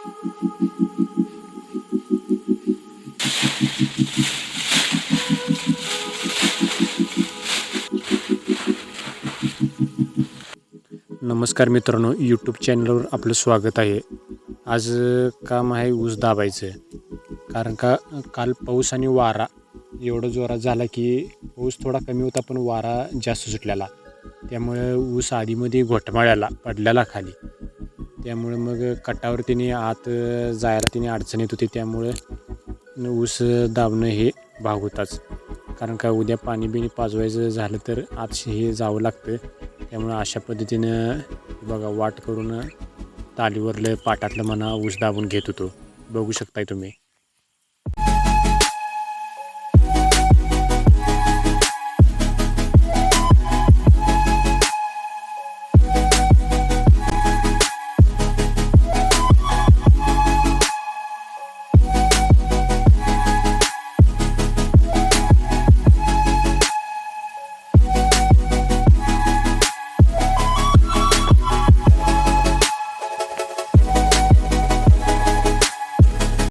नमस्कार मित्रांनो यूट्यूब चॅनलवर आपलं स्वागत आहे. आज काम आहे ऊस दाबायचं. कारण का काल पाऊस आणि वारा एवढं जोरात झाला की ऊस थोडा कमी होता पण वारा जास्त सुटलेला. त्यामुळे ऊस आधीमध्ये घोटमाळ्याला पडलेला खाली. त्यामुळे मग कटावर तिने आत जायला तिने अडचण येत होती. त्यामुळे ऊस दाबणं हे भाग होताच कारण का उद्या पाणी बिणी पाजवायचं झालं तर आत हे जावं लागतं. त्यामुळे अशा पद्धतीनं बघा वाट करून तालीवरलं पाटातलं म्हणा ऊस दाबून घेत होतो. बघू शकताय तुम्ही.